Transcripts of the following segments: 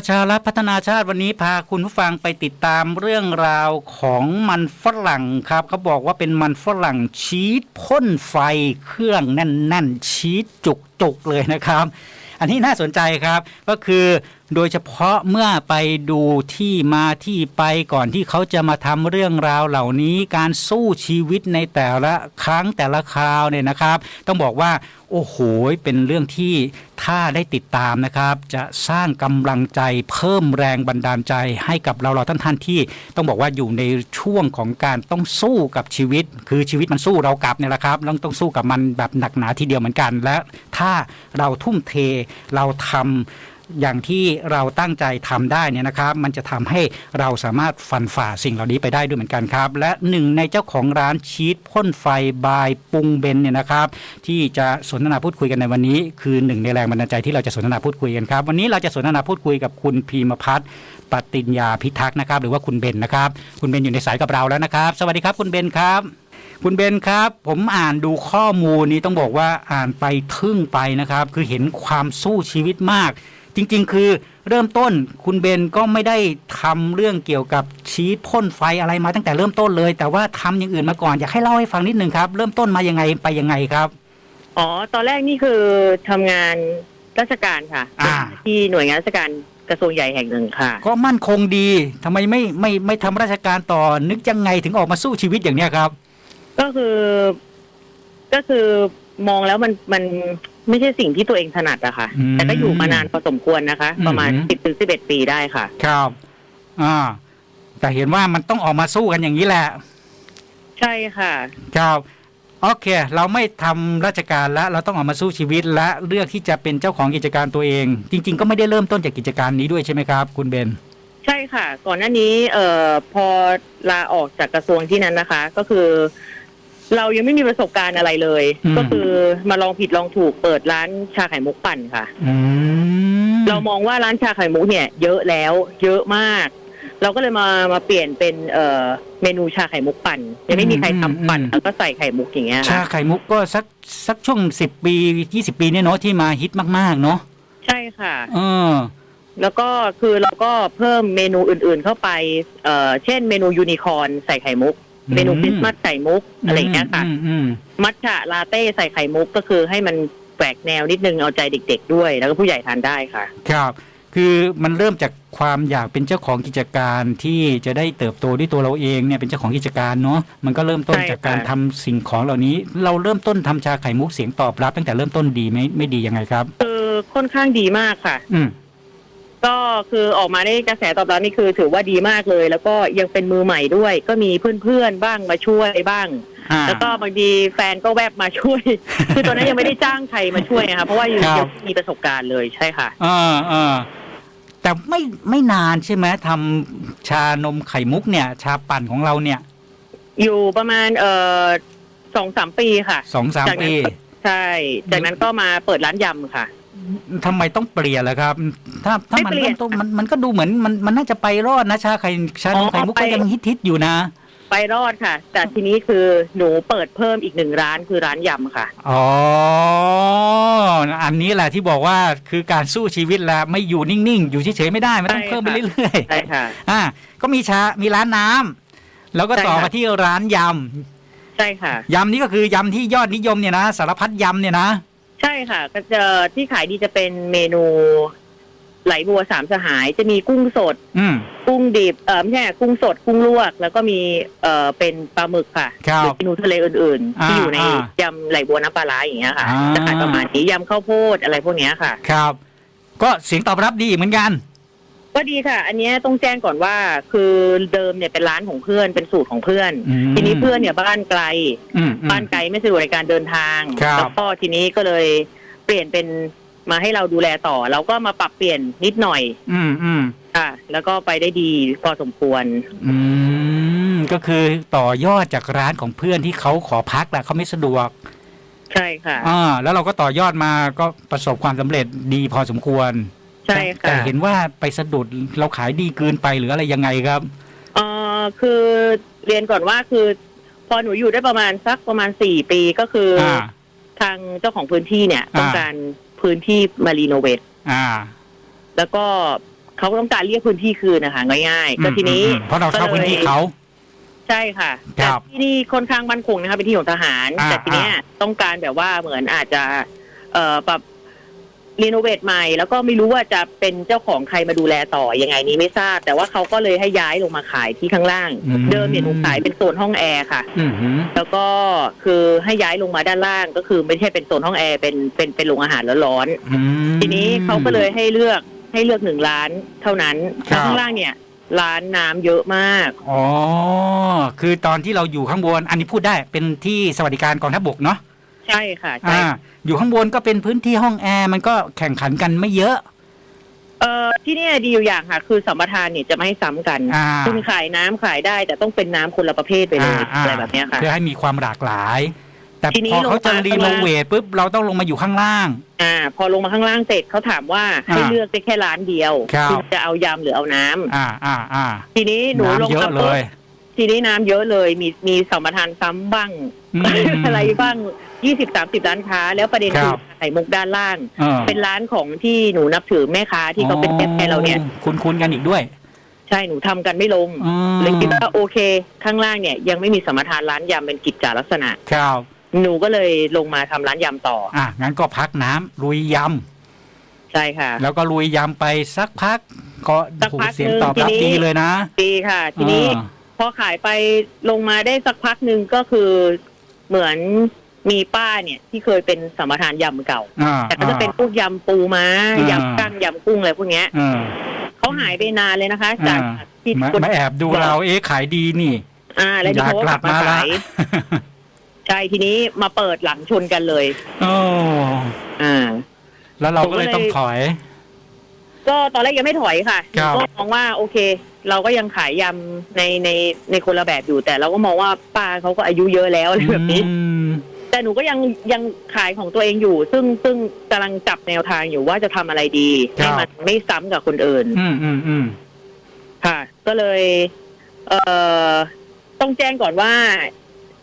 ประชารัฐพัฒนาชาติวันนี้พาคุณผู้ฟังไปติดตามเรื่องราวของมันฝรั่งครับเขาบอกว่าเป็นมันฝรั่งชีสพ่นไฟเครื่องแน่นๆชีสจุกๆเลยนะครับ อันนี้น่าสนใจครับก็คือ โดยเฉพาะเมื่อไปดูที่มาที่ไปก่อนที่เขาจะมาทำเรื่องราวเหล่านี้การสู้ชีวิตในแต่ละครั้งแต่ละคราวเนี่ยนะครับ ต้องบอกว่าโอ้โหเป็นเรื่องที่ถ้าได้ติดตามนะครับ จะสร้างกำลังใจเพิ่มแรงบันดาลใจให้กับเราเราท่านท่านที่ต้องบอกว่าอยู่ในช่วงของการต้องสู้กับชีวิต คือชีวิตมันสู้เรากลับเนี่ยแหละครับเราต้องสู้กับมันแบบหนักหนาทีเดียวเหมือนกันและ ถ้าเราทุ่มเทเราทำ อย่างที่เราตั้งใจทำได้เนี่ยนะครับ มันจะทำให้เราสามารถฟันฝ่าสิ่งเหล่านี้ไปได้ด้วยเหมือนกันครับ และหนึ่งในเจ้าของร้านชีสพ่นไฟบายปุงเบนเนี่ยนะครับ ที่จะสนทนาพูดคุยกันในวันนี้ คือหนึ่งในแรงบันดาลใจที่เราจะสนทนาพูดคุยกันครับ วันนี้เราจะสนทนาพูดคุยกับคุณพีมพัฒน์ปฏิญญาพิทักษ์นะครับ หรือว่าคุณเบนนะครับ คุณเบนอยู่ในสายกับเราแล้วนะครับ สวัสดีครับคุณเบนครับคุณเบนครับ ผมอ่านดูข้อมูลนี้ต้องบอกว่าอ่านไปทึ่งไปนะครับ คือเห็นความสู้ชีวิตมาก จริง ๆ คือเริ่มต้นคุณเบนก็ไม่ได้ทำเรื่องเกี่ยวกับชีสพ่นไฟอะไรมาตั้งแต่เริ่มต้นเลย แต่ว่าทำอย่างอื่นมาก่อนอยากให้เล่าให้ฟังนิดนึงครับ เริ่มต้นมายังไงไปยังไงครับ อ๋อ ตอนแรกนี่คือทำงานราชการค่ะอ่าที่หน่วยงานราชการกระทรวงใหญ่แห่งหนึ่งค่ะ ก็มั่นคงดีทำไมไม่ไม่ไม่ทำราชการต่อนึกยังไงถึงออกมาสู้ชีวิตอย่างเนี้ยครับ ก็คือก็คือมองแล้วมันมัน ไม่ใช่สิ่งที่ตัวเองถนัดอะค่ะ อืมแต่ก็อยู่มานานพอสมควรนะคะ ประมาณอืม สิบถึงสิบเอ็ดปีได้ค่ะ ครับ อ่า แต่เห็นว่ามันต้องออกมาสู้กันอย่างนี้แหละ ใช่ค่ะ ครับ โอเค เราไม่ทำราชการแล้วเราต้องออกมาสู้ชีวิตและเลือกที่จะเป็นเจ้าของกิจการตัวเอง จริง ๆ ก็ไม่ได้เริ่มต้นจากกิจการนี้ด้วยใช่ไหมครับ คุณเบน ใช่ค่ะ ก่อนหน้านี้เอ่อพอลาออกจากกระทรวงที่นั้นนะคะ ก็คือ เรายังไม่มีประสบการณ์อะไรเลย อืม ก็คือมาลองผิดลองถูกเปิดร้านชาไข่มุกปั่นค่ะ อืมเรามองว่าร้านชาไข่มุกเนี่ย เยอะแล้ว เยอะมาก เราก็เลยมามาเปลี่ยนเป็นเอ่อเมนูชาไข่มุกปั่นยังไม่มีใครทำปั่นแล้วก็ใส่ไข่มุกอย่างเงี้ยชาค่ะไข่มุกก็สักสักช่วงสิบปียี่สิบปีเนี่ยเนาะที่มาฮิตมาก ๆ เนาะใช่ค่ะ เออ แล้วก็คือเราก็เพิ่มเมนูอื่นๆเข้าไปเอ่อเช่นเมนูยูนิคอร์นใส่ไข่มุกอืม เมนูคริสต์มาสใส่มุกอะไรอย่างเงี้ยค่ะมอืมมัทฉะลาเต้ใส่ไข่มุกก็คือให้มันแปลกแนวนิดนึงเอาใจเด็ก ๆ ด้วย แล้วก็ผู้ใหญ่ทานได้ค่ะ ครับคือมันเริ่มจากความอยากเป็นเจ้าของกิจการที่จะได้เติบโตด้วยตัวเราเองเนี่ยเป็นเจ้าของกิจการเนาะมันก็เริ่มต้นใช่จากการค่ะทำสิ่งของเหล่านี้ เราเริ่มต้นทำชาไข่มุกเสียงตอบรับ ตั้งแต่เริ่มต้นดีไหมไม่ดียังไงครับคือค่อนข้างดีมากค่ะ อืม ก็คือออกมาได้กระแสตอบรับนี่คือถือว่าดีมากเลย แล้วก็ยังเป็นมือใหม่ด้วย ก็มีเพื่อนๆบ้างมาช่วยบ้าง อ่า แล้วก็บางทีแฟนก็แวบมาช่วย คือตอนนั้นยังไม่ได้จ้างใครมาช่วยนะคะเพราะว่ายังครับ ยังไม่มีประสบการณ์เลยใช่ค่ะ อ่าอ่าแต่ไม่ไม่นานใช่ไหมทำชานมไข่มุกเนี่ย ชาปั่นของเราเนี่ยอยู่ประมาณเอ่อสองสามปีค่ะ สองสามจากนั้ปี น ใช่ จากนั้นก็มาเปิดร้านยำค่ะ ทำไมต้องเปลี่ยนล่ะครับ ถ้าถ้ามันไม่เปลี่เริ่ยนมต้นมันมันก็ดูเหมือนมันมันน่าจะไปรอดนะชาไข่ชานมอ๋อไข่มุกไปก็ยังฮิตฮิตๆอยู่นะ ไปรอดค่ะ แต่ทีนี้คือหนูเปิดเพิ่มอีกหนึ่งร้านคือร้านยำค่ะอ๋ออันนี้แหละที่บอกว่าคือการสู้ชีวิตแหละไม่อยู่นิ่งๆ อยู่เฉยๆไม่ได้มันต้องใช่เพิ่มไปค่ะเรื่อยใช่ค่ะๆอ่าก็มีชา มีร้านน้ำแล้วก็ใช่ต่อค่ะมาที่ร้านยใช่ค่ะำยำนี่ก็คือยำที่ยอดนิยมเนี่ยนะสารพัดยำเนี่ยนะใช่ค่ะก็จะที่ขายดีจะเป็นเมนูไหลบัวสามสหาย จะมีกุ้งสด อืม กุ้งดิบเออไม่ใช่กุ้งสดกุ้งลวก แล้วก็มีเอ่อเป็นปลาหมึกค่ะครับหรือเมนูทะเลอื่นอ่าๆที่อยู่ในอ่ายำไหลบัวน้ำปลาร้าอย่างเงี้ยค่ะอ่า จะขายประมาณนี้ยำข้าวโพดอะไรพวกเนี้ยค่ะ ครับ ก็เสียงตอบรับดีอีกเหมือนกัน ก็ดีค่ะ อันเนี้ยต้องแจ้งก่อนว่า คือเดิมเนี่ยเป็นร้านของเพื่อนเป็นสูตรของเพื่อน อืม ทีนี้เพื่อนเนี่ยบ้านไกล อืมอืม บ้านไกลไม่สะดวกในการเดินทาง ครับ แล้วก็ทีนี้ก็เลยเปลี่ยนเป็นมาให้เราดูแลต่อ เราก็มาปรับเปลี่ยนนิดหน่อยอืมอืมค่ะ แล้วก็ไปได้ดีพอสมควร อืมก็คือต่อยอดจากร้านของเพื่อนที่เขาขอพักแหละเขาไม่สะดวกใช่ค่ะ อ่าแล้วเราก็ต่อยอดมาก็ประสบความสำเร็จดีพอสมควร ใช่แต่ค่ะแต่เห็นว่าไปสะดุดเราขายดีเกินไปหรืออะไรยังไงครับเออคือเรียนก่อนว่าคือ พอหนูอยู่ได้ประมาณสักประมาณสี่ปีก็คือออ่าทางเจ้าของพื้นที่เนี่ยอ่าต้องการพื้นที่มารีโนเวทอ่าแล้วก็เขาต้องการเรียกพื้นที่คืนนะคะง่ายๆก็ทีนี้อืมอืมเพราะเราเช่าพื้นที่เขาใช่ค่ะคแต่รับที่นี่ค่อนข้างมั่นคงนะคะเป็นที่ของทหารอ่าแต่ทีเนี้ยต้องการแบบว่าเหมือนอาจจะ เอ่อปรับ รีโนเวทใหม่ แล้วก็ไม่รู้ว่าจะเป็นเจ้าของใครมาดูแลต่อยังไงนี้ไม่ทราบ แต่ว่าเขาก็เลยให้ย้ายลงมาขายที่ข้างล่าง อืม เดิมเนี่ยหนูขายเป็นโซนห้องแอร์ค่ะ อืมฮึแล้วก็คือให้ย้ายลงมาด้านล่างก็คือไม่ใช่เป็นโซนห้องแอร์เป็นเป็นเป็นโรงอาหารร้อนๆอืมทีนี้เขาก็เลยให้เลือกให้เลือกหนึ่งร้านเท่านั้นครับแล้วข้างล่างเนี่ยร้านน้ำเยอะมาก อ๋อคือตอนที่เราอยู่ข้างบนอันนี้พูดได้เป็นที่สวัสดิการกองทัพบกเนาะ ใช่ค่ะใช่อ่า อยู่ข้างบนก็เป็นพื้นที่ห้องแอร์มันก็แข่งขันกันไม่เยอะ เอ่อที่เนี่ยดีอยู่อย่างค่ะ คือสัมปทานเนี่ยจะไม่ให้ซ้ำกันอ่า คุณขายน้ำขายได้ แต่ต้องเป็นน้ำคนละประเภทไปเลยอ่าอ่าอะไรแบบเนี้ยค่ะ เพื่อให้มีความหลากหลาย แต่ทีนี้พอเขาจะลงมา รีข้างโนล่างเวทปุ๊บเราต้องลงมาอยู่ข้างล่าง อ่า พอลงมาข้างล่างเสร็จเขาถามว่าให้อ่าเลือกได้แค่ร้านเดียวครับ ณจะเอายำหรือเอาน้ำอ่าอ่าอ่าทีนี้หนูลงน้ำเยอะมาเลปุ๊บย ทีนี้น้ำเยอะเลย มีมีสัมปทานซ้ำบ้าง อืม อะไรบ้างยี่สิบสามสิบร้านค้า แล้วประเด็นครัคือบ ไข่มุกด้านล่างเออเป็นร้านของที่หนูนับถือแม่ค้าที่เขาเป็นแม่แม่เราเนี่ย คุ้นคุ้นๆกันอีกด้วยใช่หนูทำกันไม่ลง อืมเลยคิดว่าโอเค ข้างล่างเนี่ย ยังไม่มีสมรทานร้านยำเป็นกิจจาลักษณะ ครับหนูก็เลยลงมาทำร้านยำต่ออะงั้นก็พักน้ำลุยยใช่ค่ะำแล้วก็ลุยยำไปสักพัก ก็สักถูกพักเสียงหนึ่งตอบรับทีนี้ ดีเลยนะ ดีค่ะ ทีนี้อ่า พอขายไปลงมาได้สักพักหนึ่งก็คือเหมือนมีป้าเนี่ย ที่เคยเป็นสมรทานยำเก่า อ่าแต่ก็จะเป็นพวกยำปูม้าอ่ายำกั้งยำกุ้งอะไรพวกเนี้ยอ่า เขาหายไปนานเลยนะคะ จากอ่า ที่มาคนมาแอบดูเราเอ๊ะขายดีนี่ อ่า แล้วที่เขาก็กลับมาละขายใช่ทีนี้มาเปิดหลังชนกันเลย โอ้อ่า แล้วเราก็เลยผมก็เลยต้องถอย ก็ตอนแรกยังไม่ถอยค่ะครับ ก็มองว่าโอเค เราก็ยังขายยำในในในคนละแบบอยู่แต่เราก็มองว่าป้าเขาก็อายุเยอะแล้วอะไรแบบนี้ อืมแต่หนูก็ยังยังขายของตัวเองอยู่ ซึ่งซึ่งกำลังจับแนวทางอยู่ว่าจะทำอะไรดีครับให้มันไม่ซ้ำกับคนอื่น อืมอืมอืมค่ะ ก็เลย เอ่อต้องแจ้งก่อนว่า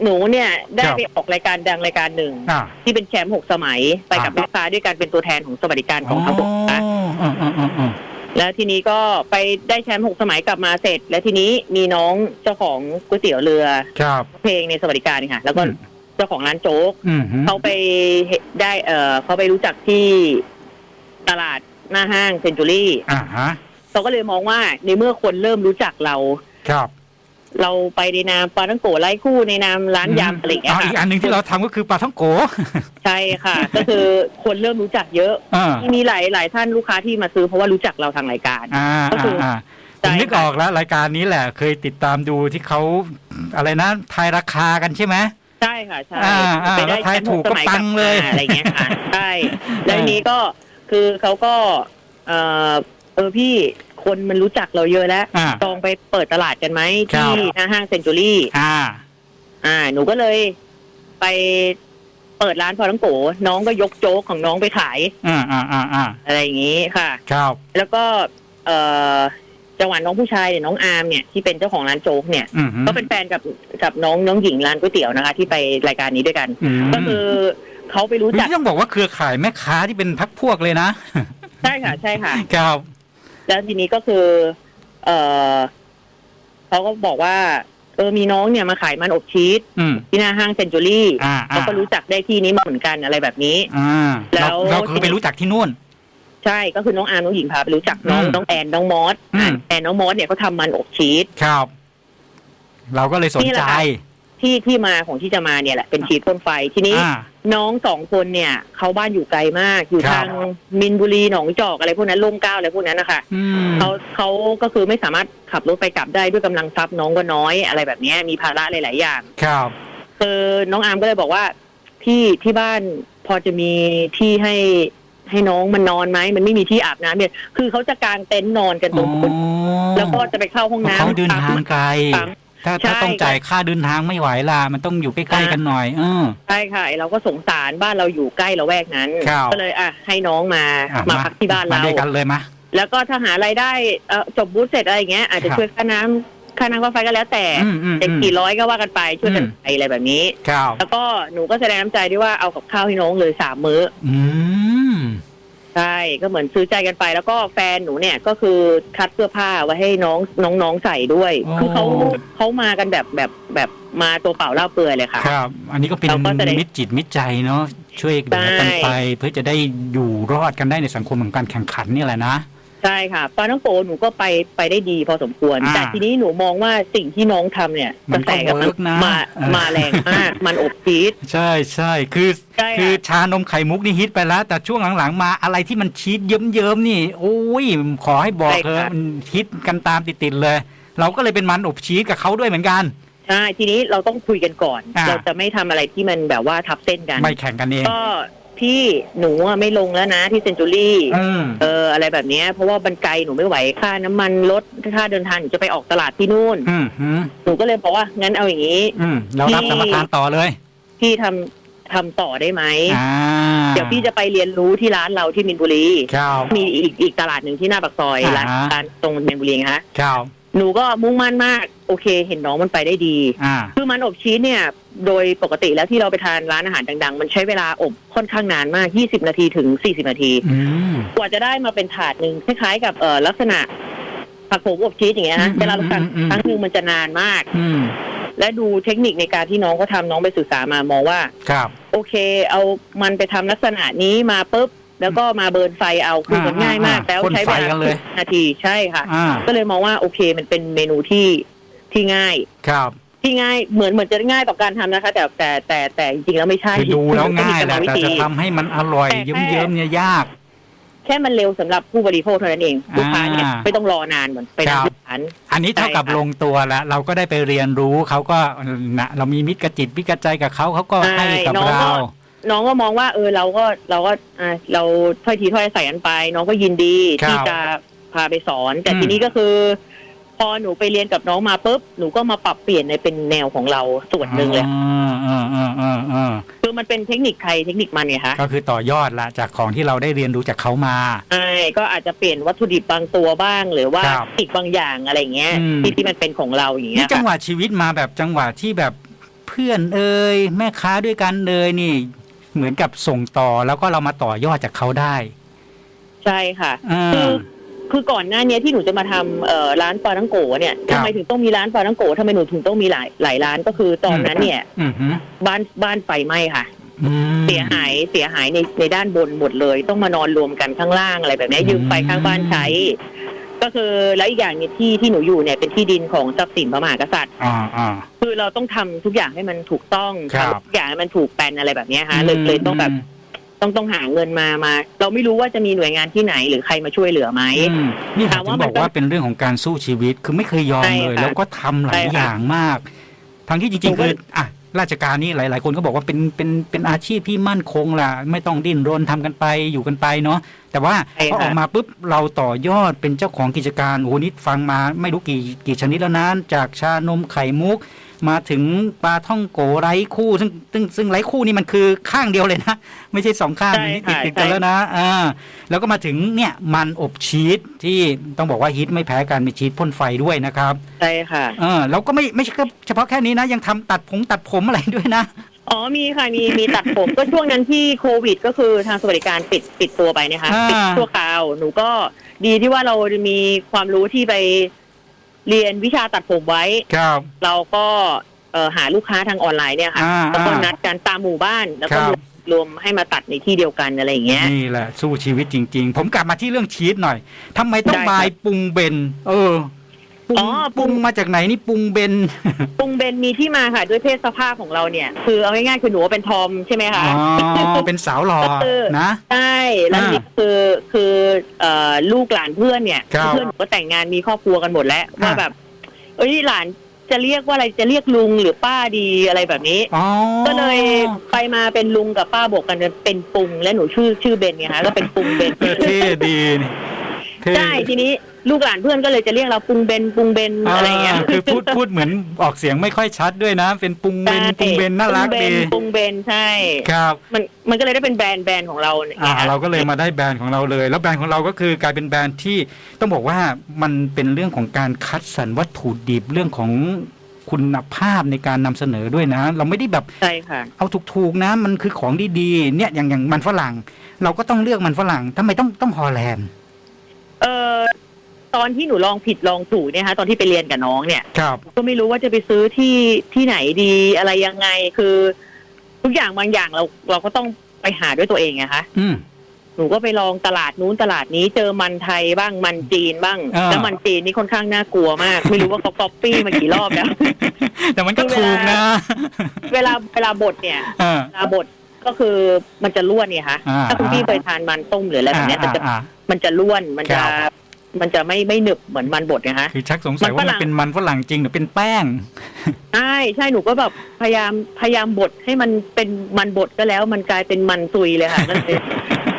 หนูเนี่ย ได้ไปออกรายการดังรายการหนึ่ง อ่าที่เป็นแชมป์หกสมัย ไปกับอ่าแม่ค้าด้วยกันเป็นตัวแทนของสวัสดิการของทัพบกนะอ๋อ อ๋ออ๋ออ๋อแล้วทีนี้ก็ไปได้แชมป์หกสมัยกลับมาเสร็จ แล้วทีนี้มีน้องเจ้าของก๋วยเตี๋ยวเรือ ครับ เพลงในสวัสดิการนี่ค่ะ แล้วก็อืม เจ้าของร้านโจ๊กอืมฮึเขาไปเห็นได้ เอ่อเขาไปรู้จักที่ตลาดหน้าห้างเซนจูรี่อ่าฮะ เขาก็เลยมองว่าในเมื่อคนเริ่มรู้จักเรา ครับ เราไปในนามปาทังโกะไล่คู่ในนามร้านยำอะไรอย่างเงี้ยาอีกอัค่ะนหนึ่งที่เราทำก็คือปลาท่องโก ใช่ค่ะ ก็คือคนเริ่มรู้จักเยอะ อ่า มีหลายหลายท่านลูกค้าที่มาซื้อเพราะว่ารู้จักเราทางรายการ อ่าก็คืออ่าใช่ผมนึกค่ะ ออกแล้วรายการนี้แหละเคยติดตามดูที่เขาอะไรนะทายราคากันใช่ไหม ใช่ค่ะใช่อ่าอ่าไปได้แล้วทายแชมป์ถูกหสมัก็ปังเลยกบมาอะไรเงี้ยค่ะใช่แล้วทีนี้ก็คือเขาก็ เออเออพี่ คนมันรู้จักเราเยอะแล้วอ่าลองไปเปิดตลาดกันไหมครัที่บหน้าห้างเซนจูรี่ อ่า อ่า หนูก็เลยไปเปิดร้านพอลังโกน้องก็ยกโจ๊กของน้องไปขายอ่าอ่าอ่าอ่าอะไรอย่างนี้ค่ะ ครับ แล้วก็ เอ่อจังหวะน้องผู้ชายเนี่ยน้องอาร์มเนี่ยที่เป็นเจ้าของร้านโจ๊กเนี่ย อืมฮึก็เป็นแฟนกับกับน้องน้องหญิงร้านก๋วยเตี๋ยวนะคะ ที่ไปรายการนี้ด้วยกัน มก็คือเขาไปรู้จักนี่ต้องบอกว่าเครือข่ายแม่ค้าที่เป็นพักพวกเลยนะ ใช่ค่ะ ใช่ค่ะ ครับ แล้วทีนี้ก็คือ เออเขาก็บอกว่า เออมีน้องเนี่ยมาขายมันอบชีสอืม ที่หน้าห้างเซนจูรี่อ่า เขาก็รู้จักได้ที่นี้มาเหมือนกันอะไรแบบนี้ อ่าแล้เราว เราคือไปรู้จักที่นู่น ใช่ก็คือน้องอาร์มน้องหญิงพาไปรู้จักน้องอืมน้องแอนน้องมอสอืม แอนน้องมอสเนี่ยเขาทำมันอบชีส ครับ เราก็เลยสนนี่แหใจ ละค่ะ ที่ที่มาของที่จะมาเนี่ยแหละเป็นชีสพ่นไฟทีนี้ อ่า น้องสองคนเนี่ยเขาบ้านอยู่ไกลมากอยู่ครับ ทางมินบุรีหนองจอกอะไรพวกนั้นล่มเกล้าอะไรพวกนั้นนะคะอืม เขาเขาก็คือไม่สามารถขับรถไปกลับได้ด้วยกำลังทรัพย์น้องก็น้อยอะไรแบบเนี้ยมีภาระหลาย ๆ อย่าง ครับ คือน้องอาร์มก็เลยบอกว่าที่ที่บ้านพอจะมีที่ให้ให้น้องมันนอนไหมมันไม่มีที่อาบน้ำเนี่ยคือเขาจะกางเต็นท์นอนกันตรงนู้นแล้วก็จะไปเข้าห้องน้ำเขาเดินทางไกล ปั๊ม ถ้าใช่ถ้าต้องจ่ายค่าเดินทางไม่ไหวล่ะมันต้องอยู่ใกล้ๆกันหน่อยเออใช่ค่ะเราก็สงสารบ้านเราอยู่ใกล้ละแวกนั้นครับก็เลยอะให้น้องมาอะมาพักที่บ้านมาเราด้วยกันเลยมะแล้วก็ถ้าหารายได้เอ่อจบบูธเสร็จอะไรอย่างเงี้ยอาจจะครับช่วยค่าน้ำค่าน้ำค่าไฟก็แล้วแต่อืมอืมจะอืมกี่ร้อยก็ว่ากันไปช่วยกันอืมไปอะไรแบบนี้ครับแล้วก็หนูก็แสดงน้ำใจด้วยว่าเอากับข้าวให้น้องเลยสามมื้ออืม ใช่ก็เหมือนซื้อใจกันไป แล้วก็แฟนหนูเนี่ยก็คือคัดเสื้อผ้าไว้ให้น้องน้องๆใส่ด้วย อ๋อ คือเขาเขามากันแบบแบบแบบมาตัวเปล่าเล่าเปลือยเลยค่ะ ครับ อันนี้ก็เป็นเราก็จะได้มิตรจิตมิตรใจเนาะช่วยเหลือกันใช่ ไป เพื่อจะได้อยู่รอดกันได้ในสังคมของการแข่งขันนี่แหละนะ ใช่ค่ะปลาน้องโกหนูก็ไปไปได้ดีพอสมควร อ่าแต่ทีนี้หนูมองว่าสิ่งที่น้องทำเนี่ยมักนระแสก็กำลังเวิร์กนะมาเออ มาแรงมาก มันอบชีสใช่ใช่คือใช่ค่ะ คือชานมไข่มุกนี่ฮิตไปแล้ว แต่ช่วงหลังๆมาอะไรที่มันชีสเยิ้มๆนี่ โอ้ยขอให้บอกเถอะมันฮิตกันตามติดๆเลย เราก็เลยเป็นมันอบชีสกับเขาด้วยเหมือนกัน ใช่ทีนี้เราต้องคุยกันก่อน อ่า เราจะไม่ทำอะไรที่มันแบบว่าทับเส้นกัน ไม่แข่งกันเอง ก็ พี่หนูอะไม่ลงแล้วนะที่เซนจูรี่ อืม เอออะไรแบบเนี้ยเพราะว่าบันไกลหนูไม่ไหวค่าน้ำมันลดค่าเดินทางหนูจะไปออกตลาดที่นู่น อืมอืมหนูก็เลยบอกว่างั้นเอาอย่างนี้ อืมเรารับที่สัมปทานต่อเลย พี่ทำทำต่อได้ไหม อ่าเดี๋ยวพี่จะไปเรียนรู้ที่ร้านเราที่มินบุรี ครับ มีอีกอีกตลาดหนึ่งที่หน้าปากซอยอ่า ร้านร้านตรงมินบุรีนะคะครับ หนูก็มุ่งมั่นมาก โอเค เห็นน้องมันไปได้ดี อ่า คือมันอบชีสเนี่ย โดยปกติแล้วที่เราไปทานร้านอาหารดัง ๆ มันใช้เวลาอบค่อนข้างนานมาก 20 นาทีถึง 40 นาที อืม กว่าจะได้มาเป็นถาดหนึ่งคล้ายๆกับเอ่อลักษณะผักโขมอบชีสอย่างเงี้ยนะอืมเวลาเราสั่งอืม ครั้งหนึ่งมันจะนานมาก อืม และดูเทคนิคในการที่น้องเขาทำน้องไปศึกษามามองว่า ครับ โอเค เอามันไปทำลักษณะนี้มาปุ๊บ แล้วก็มาเบิร์นไฟเอาคือมันง่ายมากอ่าแล้วพ่นใช้ไฟเวลากันเลย10นาทีใช่ค่ะ อ่า ก็เลยมองว่าโอเคมันเป็นเมนูที่ที่ง่าย ครับ ที่ง่ายเหมือนเหมือนจะง่ายต่อการทำนะคะ แต่แต่แต่แต่จริงๆแล้วไม่ใช่คือดูแล้วง่ายแหละมันแต่ก็มีกรรมวิจะธีทำให้มันอร่อยแต่แค่ เยิ้มๆเนี่ยยาก แค่มันเร็วสำหรับผู้บริโภคเท่านั้นเองลูกค้าเนี่ยอ่าไม่ต้องรอนานเหมือนไปครันั่งบที่ร้าน อันนี้เท่ากับใช่ค่ะลงตัวแล้วเราก็ได้ไปเรียนรู้เขาก็นะเรามีมิตรกระจิตมิตรกระใจกับเขาเขาก็ให้กับน้องเราก็ น้องก็มองว่า เออเราก็เราก็อ่าเราถ้อยทีถ้อยอาศัยกันไป น้องก็ยินดีครับที่จะพาไปสอน แต่อืม ทีนี้ก็คือ พอหนูไปเรียนกับน้องมาปุ๊บหนูก็มาปรับเปลี่ยนในเป็นแนวของเราส่วนหนึ่งเลยอ่าอ่าอ่าอ่าคือมันเป็นเทคนิคใครเทคนิคมันไงคะก็คือต่อยอดละจากของที่เราได้เรียนรู้จากเขามา ใช่ก็อาจจะเปลี่ยนวัตถุดิบบางตัวบ้าง หรือว่าครับอีกบางอย่างอะไรเงี้ย อืม ที่ที่มันเป็นของเราอย่างเงี้นี่ยจังค่ะ หวะชีวิตมาแบบจังหวะที่แบบเพื่อนเอ่ยแม่ค้าด้วยกันเลยนี่ เหมือนกับส่งต่อแล้วก็เรามาต่อยอดจากเขาได้ ใช่ค่ะอ่าคือคือก่อนหน้าเนี้ยที่หนูจะมาทำเอ่อร้านปลาทังโกะเนี่ยครัทำบไมถึงต้องมีร้านปลาทังโกะทำไมหนูถึงต้องมีหลายหลายร้านก็คือตอนนั้นเนี่ย อือหือบ้านบ้านไฟไหม้ค่ะ อืม เสียหายเสียหายในในด้านบนหมดเลย ต้องมานอนรวมกันข้างล่างอะไรแบบเนี้ยอืมยืมไฟข้างบ้านใช้ ก็คือแล้วอีกอย่างเนี่ยที่ที่หนูอยู่เนี่ยเป็นที่ดินของทรัพย์สินพระมหากษัตริย์ อ่าอ่า คือเราต้องทำทุกอย่างให้มันถูกต้องครับทำทุกอย่างให้มันถูกแปลนอะไรแบบเนี้ยฮะเลยเลยต้องแบบต้องต้องหาเงินมามา เราไม่รู้ว่าจะมีหน่วยงานที่ไหนหรือใครมาช่วยเหลือไหม อืมนี่ถาถามมว่าว่ามับนอกก็ว่าเป็นเรื่องของการสู้ชีวิตคือไม่เคยยอมใช่เลย ค่ะแล้วก็ทำหลายใช่ค่ะอย่างมาก ทั้งที่จหรินูงๆก็คืออะ ราชการนี่หลาย ๆ คนก็บอกว่าเป็นเป็นเป็นอาชีพที่มั่นคงล่ะ ไม่ต้องดิ้นรนทำกันไปอยู่กันไปเนาะแต่ว่าใช่พอค่ะออกมาปุ๊บเราต่อยอดเป็นเจ้าของกิจการโอ้โหนี่ฟังมาไม่รู้กี่กี่ชนิดแล้วนะจากชานมไข่มุก มาถึงปลาท่องโกไร้คู่ ซึ่งซึ่งซึ่งไร้คู่นี่มันคือข้างเดียวเลยนะ ไม่ใช่สองข้างใช่มันนี่ติดค่ะติดกันใช่แล้วนะอ่าแล้วก็มาถึงเนี่ยมันอบชีสที่ต้องบอกว่าฮิตไม่แพ้กันมีชีสพ่นไฟด้วยนะครับใช่ค่ะเออแล้วก็ไม่ไม่ใช่เฉพาะแค่นี้นะ ยังทำตัดผมตัดผมอะไรด้วยนะอ๋อมีค่ะมีมีตัดผมก็ช่วงนั้นที่โควิด ก็คือทางสวัสดิการปิดปิดตัวไปนะคะอ่าปิดชั่วคราวหนูก็ดีที่ว่าเรามีความรู้ที่ไป เรียนวิชาตัดผมไว้ ครับ เราก็เอ่อหาลูกค้าทางออนไลน์เนี่ยค่ะอ่าแล้วก็อ่านัดกันตามหมู่บ้าน แล้วก็ครับรวมรวมให้มาตัดในที่เดียวกันอะไรอย่างเงี้ย นี่แหละสู้ชีวิตจริง ๆ ผมกลับมาที่เรื่องชีสหน่อยทำไมต้องได้ครับมายปรุงเบน เออ ปรุงอ๋อปรุปรุง งมาจากไหนนี่ปรุงเบน ปรุงเบนมีที่มาค่ะ ด้วยเพศสภาพของเราเนี่ย คือเอาง่ายๆคือหนูเป็นทอมใช่ไหมคะ อ๋อ เป็นสาวหล่อก็คือนะ ใช่แล้วอ่านี่คือคือเอ่อลูกหลานเพื่อนเนี่ยครับเพื่อนหนูก็แต่งงานมีครอบครัวกันหมดแล้วอ่าว่า แบบ เอ้ยหลานจะเรียกว่าอะไรจะเรียกลุงหรือป้าดีอะไรแบบนี้ อ๋อก็เลยไปมาเป็นลุงกับป้าบวกกันเป็นปุงและหนูชื่อชื่อเบนไงคะก็เป็นปุงเบนเออเท่ดีนี่เท่ ใช่ทีนี้ลูกหลานเพื่อนก็เลยจะเรียกเราปุงเบนปุงเบนอะไรอย่างเงี้ยาคือพูดพูดเหมือนออกเสียงไม่ค่อยชัดด้วยนะ เป็นปรุงเบนปรุงเบนน่ารักปุงเบดีนปุงเบนใช่ครับ มันมันก็เลยได้เป็นแบรนด์แบรนด์ของเราเนี่ยอ่าค่ะเราก็เลยมาได้แบรนด์ของเราเลย แล้วแบรนด์ของเราก็คือกลายเป็นแบรนด์ที่ต้องบอกว่ามันเป็นเรื่องของการคัดสรรวัตถุดิบเรื่องของคุณภาพในการนำเสนอด้วยนะ เราไม่ได้แบบใช่ค่ะเอาถูกๆนะ มันคือของดีๆเนี่ยอย่างอย่างมันฝรั่ง เราก็ต้องเลือกมันฝรั่งทำไมต้องต้องฮอลแลนด์เออ ตอนที่หนูลองผิดลองถูกเนี่ยฮะตอนที่ไปเรียนกับน้องเนี่ย ครับ ก็ไม่รู้ว่าจะไปซื้อที่ที่ไหนดีอะไรยังไงคือ ทุกอย่างบางอย่างเราเราก็ต้องไปหาด้วยตัวเองไงคะอืม หนูก็ไปลองตลาดนู้นตลาดนี้เจอมันไทยบ้างมันจีนบ้าง อ่า แล้วมันจีนนี่ค่อนข้างน่ากลัวมาก ไม่รู้ว่าเขาก๊อปปี้มากี่รอบแล้ว แต่มันก็ถูกนะเวลาเวลาบดเนี่ย เออ เวลาบดก็คือมันจะล้วนเนี่ยคะอ่าถ้าคุณพี่เคยทานมันต้มหรืออะไรแบบเนี้ยมันจะอ่ามันจะล้วนมันจะครับ มันจะไม่ไม่หนึบเหมือนมันบดนะคะคือชักสงสัยว่ามันฝรั่มันงเป็นมันฝรั่งจริงหรือเป็นแป้งใช่ใช่หนูก็แบบพยายามพยายามบดให้มันเป็นมันบดก็แล้ว มันกลายเป็นมันซุยเลยค่ะก็เลย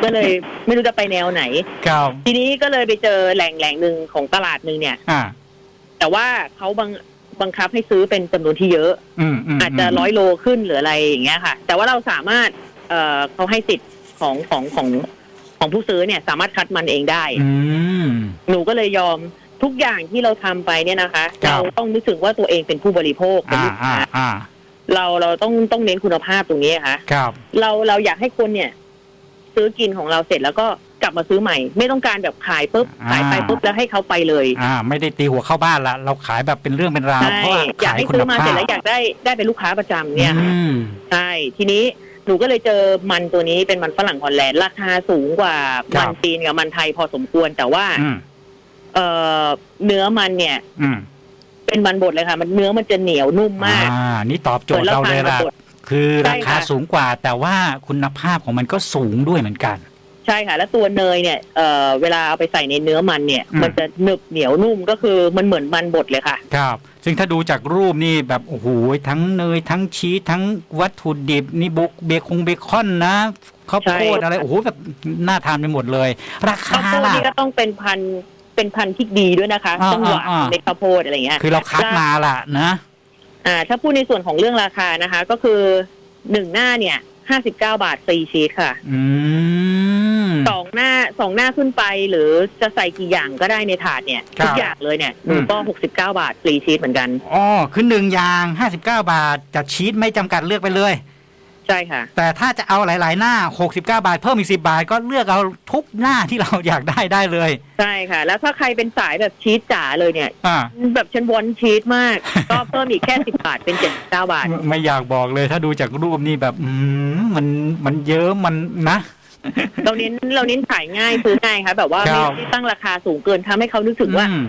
ก็เลยไม่รู้จะไปแนวไหนครับทีนี้ก็เลยไปเจอแหล่งแหล่งหนึ่งของตลาดหนึ่งเนี่ยอ่าแต่ว่าเขาบังบังคับให้ซื้อเป็นจำนวนที่เยอะอืมมอาจจะร้อยโลขึ้นหรืออะไรอย่างเงี้ยค่ะ แต่ว่าเราสามารถ เอ่อเขาให้สิทธิ์ของของของ ของผู้ซื้อเนี่ยสามารถคัดมันเองได้ อืม หนูก็เลยยอมทุกอย่างที่เราทำไปเนี่ยนะคะ ครับ เราต้องนึกถึงว่าตัวเองเป็นผู้บริโภคเป็นอ่าลูกอ่าค้าอ่าเราเราต้องต้องเน้นคุณภาพตรงนี้ค่ะ ครับ เราเราอยากให้คนเนี่ย ซื้อกินของเราเสร็จแล้วก็กลับมาซื้อใหม่ ไม่ต้องการแบบขายปุ๊บขายไปปุ๊บแล้วให้เขาไปเลยอ่า ไม่ได้ตีหัวเข้าบ้านละเราขายแบบเป็นเรื่องเป็นราว ใช่เพราะว่าอยากขายให้คุซื้ณอมาภาเสร็พจแล้วอยากได้ได้เป็นลูกค้าประจำเนี่ยค่ะอืม ใช่ทีนี้ หนูก็เลยเจอมันตัวนี้เป็นมันฝรั่งฮอลแลนด์ราคาสูงกว่าครับ มันจีนกับมันไทยพอสมควรแต่ว่า อืมเอ่อเนื้อมันเนี่ย อืมเป็นมันบดเลยค่ะ มันเนื้อมันจะเหนียวนุ่มมาก อ่า นี่ตอบโจทย์เราเลยหมือนล่ะทนมาบดคือใช่ราคาค่ะสูงกว่าแต่ว่าคุณภาพของมันก็สูงด้วยเหมือนกัน ใช่ค่ะ แล้วตัวเนยเนี่ยเอ่อเวลาเอาไปใส่ในเนื้อมันเนี่ย อืม มันจะหนึบเหนียวนุ่มก็คือมันเหมือนมันบดเลยค่ะ ครับ ซึ่งถ้าดูจากรูปนี่แบบโอ้โหทั้งเนยทั้งชีสทั้งวัตถุดิบนี่บุกเบคงเบคอนนะข้าวโพดใช่ อะไรโอ้โหแบบน่าทานไปหมดเลย ราข้าวคาโพดล่ะ นี่ก็ต้องเป็นพันธุ์เป็นพันธุ์ที่ดีด้วยนะคะอ่าต้องหวานอ่าอ่า ในข้าวโพดอะไรอย่างเงี้ยคือเราคัดมาล่ะนะ อ่า ถ้าพูดในส่วนของเรื่องราคานะคะ ก็คือหนึ่งหน้าเนี่ยห้าสิบเก้าบาทฟรีชีสค่ะ อืม สองหน้าสองหน้าขึ้นไป หรือจะใส่กี่อย่างก็ได้ในถาดเนี่ยครับทุกอย่างเลยเนี่ยหนูอืมก็หกสิบเก้าบาทฟรีชีสเหมือนกันอ๋อคือหนึ่งอย่าง59บาทจัดชีสไม่จำกัดเลือกไปเลยใช่ค่ะ แต่ถ้าจะเอาหลาย ๆ หน้า 69 บาท เพิ่มอีก 10 บาท ก็เลือกเอาทุกหน้าที่เราอยากได้ได้เลย ใช่ค่ะ แล้วถ้าใครเป็นสายแบบชีสจ๋าเลยเนี่ยอ่าแบบฉันวอนชีสมาก ก็เพิ่มอีกแค่สิบบาทเป็นเจ็ดเก้าบาทไม่ไม่อยากบอกเลยถ้าดูจากรูปนี่แบบ อืมมันมันเยอะมันนะ เราเน้นเราเน้นขายง่ายซื้อง่ายค่ะ แบบว่าครัไม่บได้ตั้งราคาสูงเกินทำให้เขานึกถึงว่า อืม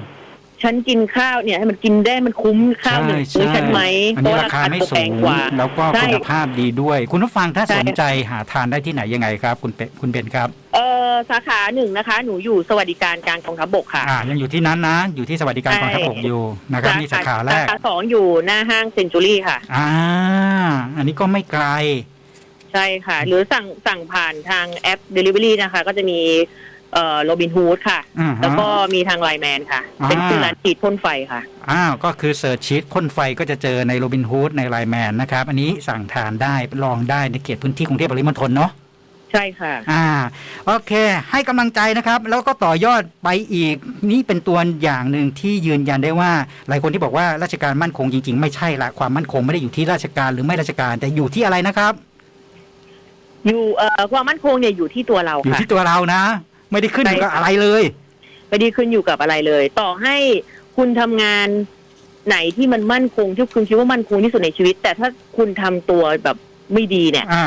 ฉันกินข้าวเนี่ยให้มันกินได้มันคุ้มข้าวหนึ่งมื้อฉันไหมอันเพนี้ราะว่าราราคาคาไม่ตัวสูแพงงกว่า แล้วก็ใช่คุณภาพดีด้วย คุณผู้ฟังถ้าใช่ สนใจหาทานได้ที่ไหนยังไงครับ คุณเป็ดคุณเบนครับ เออสาขาหนึ่งนะคะ หนูอยู่สวัสดิการการกองทัพบกค่ะ อ่า ยังอยู่ที่นั้นนะ อยู่ที่สวัสดิการใช่กองทัพบกอยู่นะครับนี่สาขาแรก สาขาสองอยู่หน้าห้างเซนจูรี่ค่ะ อ่า อันนี้ก็ไม่ไกล ใช่ค่ะ หรือสั่งสั่งผ่านทางแอป Delivery นะคะ ก็จะมีเอ่อโรบินฮูดค่ะอือฮะ แล้วก็มีทางไลแมนค่ะอ่าเป็นชื่อร้านฉีดพ่นไฟค่ะ อ้าวก็คือเสิร์ชชีตพ่นไฟก็จะเจอในโรบินฮูดในไลแมนนะครับ อันนี้สั่งทานได้ลองได้ในเขตพื้นที่กรุงเทพปริมณฑลเนาะใช่ค่ะ อ่าโอเค ให้กำลังใจนะครับ แล้วก็ต่อยอดไปอีก นี่เป็นตัวอย่างหนึ่งที่ยืนยันได้ว่า หลายคนที่บอกว่าราชการมั่นคงจริง ๆ ไม่ใช่ละความมั่นคงไม่ได้อยู่ที่ราชการหรือไม่ราชการแต่อยู่ที่อะไรนะครับ อยู่เอ่อความมั่นคงเนี่ยอยู่ที่ตัวเราอยู่ค่ะ ที่ตัวเรานะ ไม่ได้ขึ้นอยู่กับใช่ค่ะอะไรเลย ไม่ได้ขึ้นอยู่กับอะไรเลย ต่อให้คุณทำงานไหนที่มันมั่นคงที่คุณคิดว่ามั่นคงที่สุดในชีวิต แต่ถ้าคุณทำตัวแบบไม่ดีเนี่ย อ่า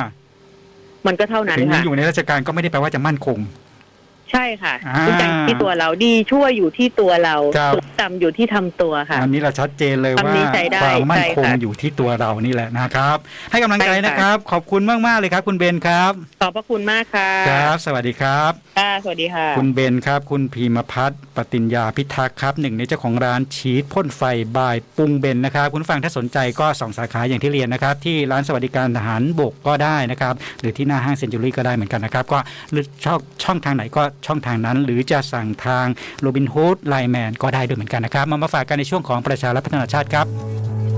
มันก็เท่านั้นถึงค่ะอยู่ในราชการก็ไม่ได้แปลว่าจะมั่นคง ใช่ค่ะอ่า ทุกอย่างอยู่ที่ตัวเราดีช่วยอยู่ที่ตัวเราครับ สุดต่ำอยู่ที่ทำตัวค่ะ อันนี้เราชัดเจนเลยคำว่านี้ใช้ได้ความมั่นคงใช่ค่ะ อยู่ที่ตัวเรานี่แหละนะครับ ให้กำลังใจใช่ค่ะนะครับ ขอบคุณมาก ๆ เลยครับ คุณเบนครับ ขอบพระคุณมากค่ะ ครับ สวัสดีครับค่ะสวัสดีค่ะ คุณเบนครับ คุณพีมพัฒน์ปฏิญญาพิทักษ์ครับหนึ่งในเจ้าของร้านชีสพ่นไฟบายปุงเบนนะครับ คุณฟังถ้าสนใจก็สองสาขาอย่างที่เรียนนะครับ ที่ร้านสวัสดิการทหารบกก็ได้นะครับ หรือที่หน้าห้างเซนจูรี่ก็ได้เหมือนกันนะครับ ก็เลือช่องช่องทางไหนก็ช่องทางนั้น หรือจะสั่งทางโรบินฮูดไลแมนก็ได้ด้วยเหมือนกันนะครับ มามาฝากกันในช่วงของประชารัฐพัฒนาชาติครับ